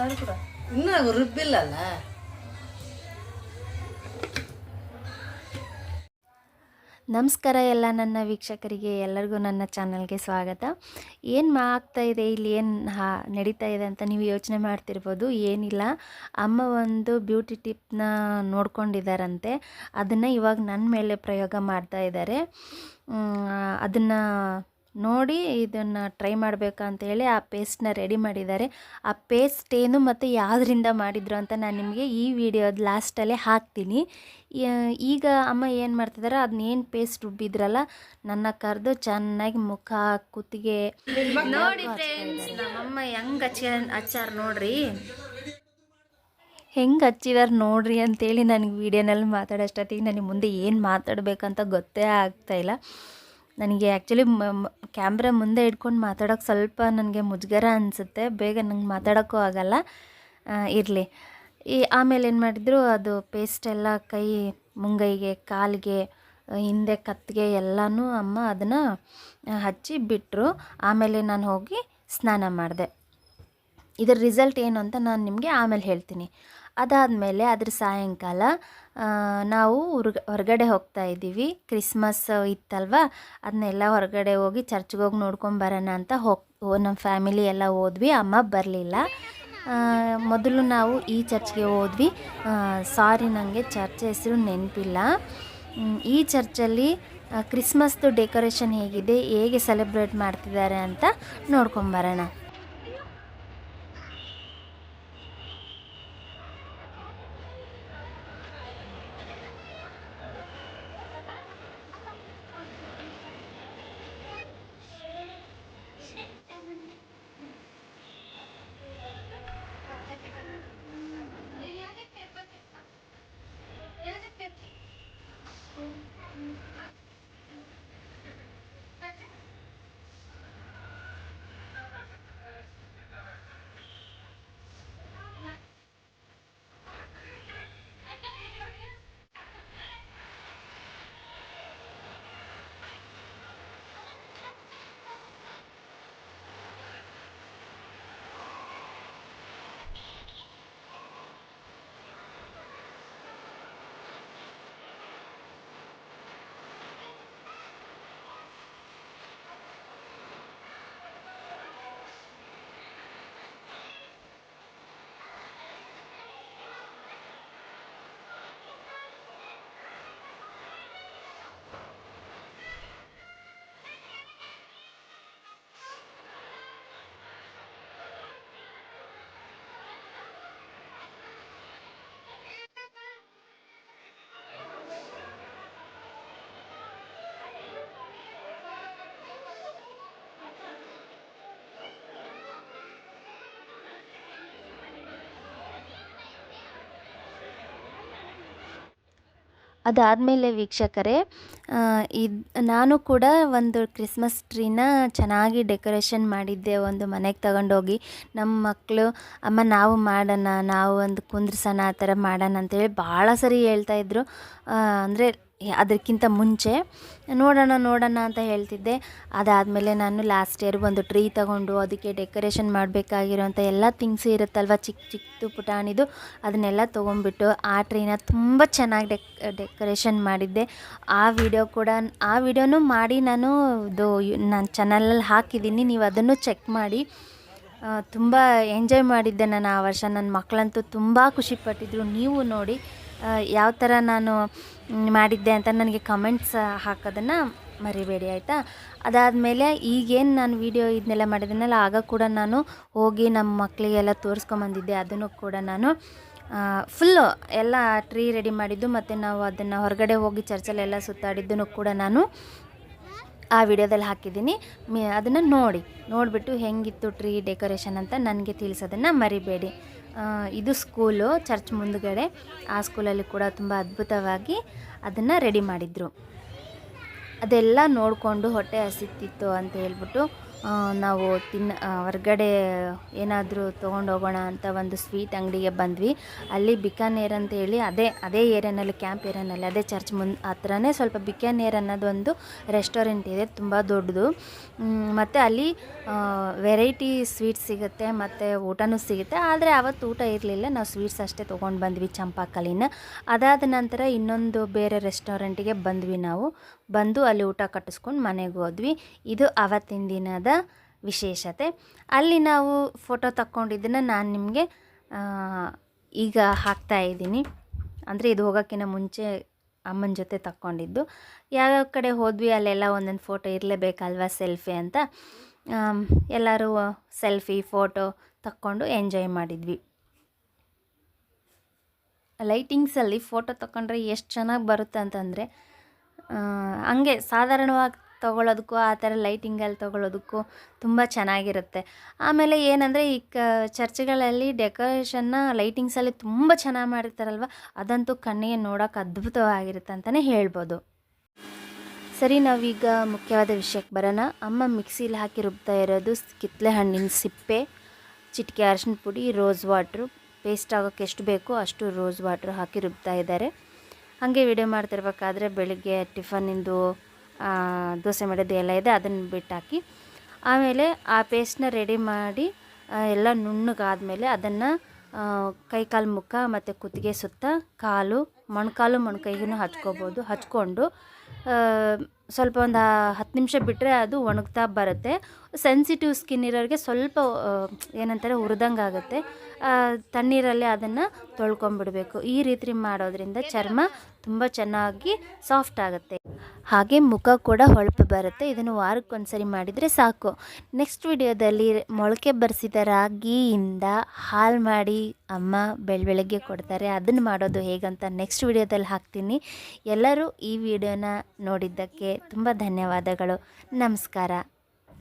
ಸಾವಿರ ಕೂಡ. ಇನ್ನೂ ರುಬ್ಬಿಲ್ಲಲ್ಲ? ನಮಸ್ಕಾರ ಎಲ್ಲ ನನ್ನ ವೀಕ್ಷಕರಿಗೆ ಎಲ್ಲರಿಗೂ ನನ್ನ ಚಾನಲ್ಗೆ ಸ್ವಾಗತ. ಏನು ಆಗ್ತಾ ಇದೆ ಇಲ್ಲಿ ಏನು ಹಾ ನಡೀತಾ ಇದೆ ಅಂತ ನೀವು ಯೋಚನೆ ಮಾಡ್ತಿರ್ಬೋದು ಏನಿಲ್ಲ. ಅಮ್ಮ ಒಂದು ಬ್ಯೂಟಿ ಟಿಪ್ನ ನೋಡ್ಕೊಂಡಿದ್ದಾರಂತೆ ಅದನ್ನು ಇವಾಗ ನನ್ನ ಮೇಲೆ ಪ್ರಯೋಗ ಮಾಡ್ತಾ ಇದ್ದಾರೆ ಅದನ್ನು ನೋಡಿ ಇದನ್ನು ಟ್ರೈ ಮಾಡಬೇಕಂತೇಳಿ ಆ ಪೇಸ್ಟ್ನ ರೆಡಿ ಮಾಡಿದ್ದಾರೆ. ಆ ಪೇಸ್ಟ್ ಏನು ಮತ್ತು ಯಾವುದರಿಂದ ಮಾಡಿದ್ರು ಅಂತ ನಾನು ನಿಮಗೆ ಈ ವಿಡಿಯೋದ ಲಾಸ್ಟಲ್ಲೇ ಹಾಕ್ತೀನಿ. ಈಗ ಅಮ್ಮ ಏನು ಮಾಡ್ತಿದ್ದಾರೆ ಅದನ್ನ ಏನು ಪೇಸ್ಟ್ ರುಬ್ಬಿದ್ರಲ್ಲ ನನ್ನ ಕರೆದು ಚೆನ್ನಾಗಿ ಮುಖ ಕುತ್ತಿಗೆ ನೋಡಿ ಅಮ್ಮ ನಮ್ಮಮ್ಮ ಹೆಂಗೆ ಹಚ್ಚ ಹಚ್ಚಾರ ನೋಡ್ರಿ. ಹೆಂಗೆ ಹಚ್ಚಿದಾರೆ ನೋಡ್ರಿ ಅಂತೇಳಿ ನನಗೆ ವೀಡಿಯೋನಲ್ಲಿ ಮಾತಾಡೋಷ್ಟೊತ್ತಿಗೆ ನನಗೆ ಮುಂದೆ ಏನು ಮಾತಾಡಬೇಕಂತ ಗೊತ್ತೇ ಆಗ್ತಾಯಿಲ್ಲ ನನಗೆ ಆ್ಯಕ್ಚುಲಿ ಕ್ಯಾಮ್ರಾ ಮುಂದೆ ಇಟ್ಕೊಂಡು ಮಾತಾಡೋಕೆ ಸ್ವಲ್ಪ ನನಗೆ ಮುಜುಗರ ಅನಿಸುತ್ತೆ. ಬೇಗ ನಂಗೆ ಮಾತಾಡೋಕ್ಕೂ ಆಗಲ್ಲ. ಇರಲಿ. ಈ, ಆಮೇಲೆ ಏನು ಮಾಡಿದ್ರು, ಅದು ಪೇಸ್ಟ್ ಎಲ್ಲ ಕೈ, ಮುಂಗೈಗೆ, ಕಾಲಿಗೆ, ಹಿಂದೆ ಕತ್ತಿಗೆ ಎಲ್ಲನೂ ಅಮ್ಮ ಅದನ್ನು ಹಚ್ಚಿ ಬಿಟ್ಟರು ಆಮೇಲೆ ನಾನು ಹೋಗಿ ಸ್ನಾನ ಮಾಡಿದೆ. ಇದರ ರಿಸಲ್ಟ್ ಏನು ಅಂತ ನಾನು ನಿಮಗೆ ಆಮೇಲೆ ಹೇಳ್ತೀನಿ. ಅದಾದಮೇಲೆ ಅದ್ರ ಸಾಯಂಕಾಲ ನಾವು ಹೊರ್ಗ, ಹೊರಗಡೆ ಹೋಗ್ತಾ ಇದ್ದೀವಿ. ಕ್ರಿಸ್ಮಸ್ ಇತ್ತಲ್ವ? ಅದನ್ನೆಲ್ಲ ಹೊರಗಡೆ ಹೋಗಿ ಚರ್ಚ್ಗೆ ಹೋಗಿ ನೋಡ್ಕೊಂಡು ಬರೋಣ ಅಂತ ಹೋಗಿ ನಮ್ಮ ಫ್ಯಾಮಿಲಿ ಎಲ್ಲ ಹೋದ್ವಿ. ಅಮ್ಮ ಬರಲಿಲ್ಲ. ಮೊದಲು ನಾವು ಈ ಚರ್ಚ್ಗೆ ಹೋದ್ವಿ. ಸಾರಿ ನನಗೆ ಚರ್ಚ್ ಹೆಸರು ನೆನಪಿಲ್ಲ. ಈ ಚರ್ಚಲ್ಲಿ ಕ್ರಿಸ್ಮಸ್ದು ಡೆಕೋರೇಷನ್ ಹೇಗಿದೆ, ಹೇಗೆ ಸೆಲೆಬ್ರೇಟ್ ಮಾಡ್ತಿದ್ದಾರೆ ಅಂತ ನೋಡ್ಕೊಂಬರೋಣ ಅದಾದಮೇಲೆ ವೀಕ್ಷಕರೇ ಇದು, ನಾನು ಕೂಡ ಒಂದು ಕ್ರಿಸ್ಮಸ್ ಟ್ರೀನ ಚೆನ್ನಾಗಿ ಡೆಕೋರೇಷನ್ ಮಾಡಿದ್ದೆ. ಒಂದು ಮನೆಗೆ ತಗೊಂಡೋಗಿ ನಮ್ಮ ಮಕ್ಕಳು ಅಮ್ಮ, ನಾವು ಮಾಡೋಣ, ನಾವು ಒಂದು ಕುಂದ್ರಸೋಣ ಆ ಥರ ಮಾಡೋಣ ಅಂತೇಳಿ ಭಾಳ ಸರಿ ಹೇಳ್ತಾಯಿದ್ರು ಅಂದರೆ ಅದಕ್ಕಿಂತ ಮುಂಚೆ ನೋಡೋಣ ನೋಡೋಣ ಅಂತ ಹೇಳ್ತಿದ್ದೆ. ಅದಾದಮೇಲೆ ನಾನು ಲಾಸ್ಟ್ ಇಯರ್ ಒಂದು ಟ್ರೀ ತಗೊಂಡು ಅದಕ್ಕೆ ಡೆಕೋರೇಷನ್ ಮಾಡಬೇಕಾಗಿರೋಂಥ ಎಲ್ಲ ಥಿಂಗ್ಸ್ ಇರುತ್ತಲ್ವ ಚಿಕ್ಕ ಚಿಕ್ಕದು ಪುಟಾಣಿದು, ಅದನ್ನೆಲ್ಲ ತೊಗೊಂಡ್ಬಿಟ್ಟು ಆ ಟ್ರೀನ ತುಂಬ ಚೆನ್ನಾಗಿ ಡೆಕ್ ಡೆಕೋರೇಷನ್ ಮಾಡಿದ್ದೆ. ಆ ವಿಡಿಯೋ ಕೂಡ, ಆ ವಿಡಿಯೋನೂ ಮಾಡಿ ನಾನು ಇದು ನನ್ನ ಚಾನಲಲ್ಲಿ ಹಾಕಿದ್ದೀನಿ, ನೀವು ಅದನ್ನು ಚೆಕ್ ಮಾಡಿ. ತುಂಬ ಎಂಜಾಯ್ ಮಾಡಿದ್ದೆ ನಾನು ಆ ವರ್ಷ. ನನ್ನ ಮಕ್ಕಳಂತೂ ತುಂಬ ಖುಷಿಪಟ್ಟಿದ್ರು ನೀವು ನೋಡಿ. ಯಾವ ಥರ ನಾನು ಮಾಡಿದ್ದೆ ಅಂತ ನನಗೆ ಕಮೆಂಟ್ಸ್ ಹಾಕೋದನ್ನು ಮರಿಬೇಡಿ, ಆಯಿತಾ? ಅದಾದಮೇಲೆ ಈಗೇನು ನಾನು ವಿಡಿಯೋ ಇದನ್ನೆಲ್ಲ ಮಾಡಿದ್ದೀನಲ್ಲ ಆಗ ಕೂಡ ನಾನು ಹೋಗಿ ನಮ್ಮ ಮಕ್ಕಳಿಗೆಲ್ಲ ತೋರಿಸ್ಕೊಂಬಂದಿದ್ದೆ. ಅದನ್ನು ಕೂಡ ನಾನು ಫುಲ್ಲು ಎಲ್ಲ ಟ್ರೀ ರೆಡಿ ಮಾಡಿದ್ದು, ಮತ್ತು ನಾವು ಅದನ್ನು ಹೊರಗಡೆ ಹೋಗಿ ಚರ್ಚಲ್ಲೆಲ್ಲ ಸುತ್ತಾಡಿದ್ದನ್ನು ಕೂಡ ನಾನು ಆ ವಿಡಿಯೋದಲ್ಲಿ ಹಾಕಿದ್ದೀನಿ. ಮಿ, ಅದನ್ನು ನೋಡಿ. ನೋಡಿಬಿಟ್ಟು ಹೆಂಗಿತ್ತು ಟ್ರೀ ಡೆಕೋರೇಷನ್ ಅಂತ ನನಗೆ ತಿಳಿಸೋದನ್ನು ಮರಿಬೇಡಿ. ಇದು ಸ್ಕೂಲು ಚರ್ಚ್ ಮುಂದುಗಡೆ. ಆ ಸ್ಕೂಲಲ್ಲಿ ಕೂಡ ತುಂಬ ಅದ್ಭುತವಾಗಿ ಅದನ್ನು ರೆಡಿ ಮಾಡಿದರು. ಅದೆಲ್ಲ ನೋಡಿಕೊಂಡು ಹೊಟ್ಟೆ ಹಸಿತಿತ್ತು ಅಂತ ಹೇಳ್ಬಿಟ್ಟು ನಾವು ತಿನ್ನ ಹೊರ್ಗಡೆ ಏನಾದರೂ ತೊಗೊಂಡು ಹೋಗೋಣ ಅಂತ ಒಂದು ಸ್ವೀಟ್ ಅಂಗಡಿಗೆ ಬಂದ್ವಿ. ಅಲ್ಲಿ ಬಿಕಾನೇರ್ ಅಂತ ಹೇಳಿ ಅದೇ ಅದೇ ಏರಿಯಾನಲ್ಲಿ, ಕ್ಯಾಂಪ್ ಏರಿಯಾನಲ್ಲಿ, ಅದೇ ಚರ್ಚ್ ಮುಂದೆ ಹತ್ರನೇ ಸ್ವಲ್ಪ ಬಿಕಾನೇರ್ ಅನ್ನೋದೊಂದು ರೆಸ್ಟೋರೆಂಟ್ ಇದೆ, ತುಂಬ ದೊಡ್ಡದು. ಮತ್ತು ಅಲ್ಲಿ ವೆರೈಟಿ ಸ್ವೀಟ್ಸ್ ಸಿಗುತ್ತೆ, ಮತ್ತು ಊಟನೂ ಸಿಗುತ್ತೆ. ಆದರೆ ಅವತ್ತು ಊಟ ಇರಲಿಲ್ಲ, ನಾವು ಸ್ವೀಟ್ಸ್ ಅಷ್ಟೇ ತೊಗೊಂಡು ಬಂದ್ವಿ ಚಂಪಾಕಲಿನ ಅದಾದ ನಂತರ ಇನ್ನೊಂದು ಬೇರೆ ರೆಸ್ಟೋರೆಂಟಿಗೆ ಬಂದ್ವಿ ನಾವು. ಬಂದು ಅಲ್ಲಿ ಊಟ ಕಟ್ಟಿಸ್ಕೊಂಡು ಮನೆಗೆ ಹೋದ್ವಿ. ಇದು ಅವತ್ತಿನ ದಿನದ ವಿಶೇಷತೆ. ಅಲ್ಲಿ ನಾವು ಫೋಟೋ ತಕ್ಕೊಂಡಿದ್ದನ್ನು ನಾನು ನಿಮಗೆ ಈಗ ಹಾಕ್ತಾ ಇದ್ದೀನಿ. ಅಂದರೆ ಇದು ಹೋಗೋಕ್ಕಿಂತ ಮುಂಚೆ ಅಮ್ಮನ ಜೊತೆ ತಕ್ಕೊಂಡಿದ್ದು. ಯಾವ್ಯಾವ ಕಡೆ ಹೋದ್ವಿ, ಅಲ್ಲೆಲ್ಲ ಒಂದೊಂದು ಫೋಟೋ ಇರಲೇಬೇಕಲ್ವಾ ಸೆಲ್ಫಿ ಅಂತ. ಎಲ್ಲರೂ ಸೆಲ್ಫಿ ಫೋಟೋ ತಕ್ಕೊಂಡು ಎಂಜಾಯ್ ಮಾಡಿದ್ವಿ. ಲೈಟಿಂಗ್ಸಲ್ಲಿ ಫೋಟೋ ತಗೊಂಡ್ರೆ ಎಷ್ಟು ಚೆನ್ನಾಗಿ ಬರುತ್ತೆ ಅಂತಂದರೆ ಹಂಗೆ ಸಾಧಾರಣವಾಗಿ ತೊಗೊಳೋದಕ್ಕೂ, ಆ ಥರ ಲೈಟಿಂಗಲ್ಲಿ ತೊಗೊಳೋದಕ್ಕೂ ತುಂಬ ಚೆನ್ನಾಗಿರುತ್ತೆ. ಆಮೇಲೆ ಏನಂದರೆ ಈ ಕ, ಚರ್ಚ್ಗಳಲ್ಲಿ ಡೆಕೋರೇಷನ್ನ ಲೈಟಿಂಗ್ಸಲ್ಲಿ ತುಂಬ ಚೆನ್ನಾಗಿ ಮಾಡಿರ್ತಾರಲ್ವ, ಅದಂತೂ ಕಣ್ಣಿಗೆ ನೋಡೋಕೆ ಅದ್ಭುತವಾಗಿರುತ್ತೆ ಅಂತಲೇ ಹೇಳ್ಬೋದು. ಸರಿ, ನಾವೀಗ ಮುಖ್ಯವಾದ ವಿಷಯಕ್ಕೆ ಬರೋಣ. ಅಮ್ಮ ಮಿಕ್ಸಿಲಿ ಹಾಕಿ ರುಬ್ತಾ ಇರೋದು ಕಿತ್ತಳೆ ಹಣ್ಣಿನ ಸಿಪ್ಪೆ, ಚಿಟಿಕೆ ಅರಶಿನ ಪುಡಿ, ರೋಸ್ ವಾಟ್ರು. ಪೇಸ್ಟ್ ಆಗೋಕ್ಕೆ ಎಷ್ಟು ಬೇಕೋ ಅಷ್ಟು ರೋಸ್ ವಾಟ್ರು ಹಾಕಿ ರುಬ್ತಾ ಇದ್ದಾರೆ. ಹಾಗೆ ವಿಡಿಯೋ ಮಾಡ್ತಿರ್ಬೇಕಾದ್ರೆ ಬೆಳಿಗ್ಗೆ ಟಿಫನ್ನಿಂದು ದೋಸೆ ಮಾಡೋದು ಎಲ್ಲ ಇದೆ, ಅದನ್ನು ಬಿಟ್ಟಾಕಿ ಆಮೇಲೆ ಆ ಪೇಸ್ಟ್ನ ರೆಡಿ ಮಾಡಿ ಎಲ್ಲ ನುಣ್ಣಗಾದಮೇಲೆ ಅದನ್ನು ಕೈ ಕಾಲು ಮುಖ ಮತ್ತು ಕುತ್ತಿಗೆ ಸುತ್ತ ಕಾಲು ಮೊಣಕಾಲು ಮೊಣಕೈಗೂ ಹಚ್ಕೋಬೋದು, ಹಚ್ಕೊಂಡು ಸ್ವಲ್ಪ ಒಂದು ಹತ್ತು ನಿಮಿಷ ಬಿಟ್ಟರೆ ಅದು ಒಣಗ್ತಾ ಬರುತ್ತೆ. ಸೆನ್ಸಿಟಿವ್ ಸ್ಕಿನ್ ಇರೋರಿಗೆ ಸ್ವಲ್ಪ ಏನಂತಾರೆ ಹುರಿದಂಗೆ ಆಗುತ್ತೆ ತಣ್ಣೀರಲ್ಲಿ ಅದನ್ನು ತೊಳ್ಕೊಂಬಿಡಬೇಕು ಈ ರೀತಿ ಮಾಡೋದ್ರಿಂದ ಚರ್ಮ ತುಂಬ ಚೆನ್ನಾಗಿ ಸಾಫ್ಟ್ ಆಗುತ್ತೆ. ಹಾಗೆ ಮುಖ ಕೂಡ ಹೊಳಪು ಬರುತ್ತೆ. ಇದನ್ನು ವಾರಕ್ಕೊಂದ್ಸರಿ ಮಾಡಿದರೆ ಸಾಕು. ನೆಕ್ಸ್ಟ್ ವಿಡಿಯೋದಲ್ಲಿ ಮೊಳಕೆ ಬರೆಸಿದ ರಾಗಿಯಿಂದ ಹಾಲು ಮಾಡಿ ಅಮ್ಮ ಬೆಳ ಬೆಳಗ್ಗೆ ಕೊಡ್ತಾರೆ. ಅದನ್ನು ಮಾಡೋದು ಹೇಗಂತ ನೆಕ್ಸ್ಟ್ ವಿಡಿಯೋದಲ್ಲಿ ಹಾಕ್ತೀನಿ. ಎಲ್ಲರೂ ಈ ವಿಡಿಯೋನ ನೋಡಿದ್ದಕ್ಕೆ ತುಂಬ ಧನ್ಯವಾದಗಳು. ನಮಸ್ಕಾರ.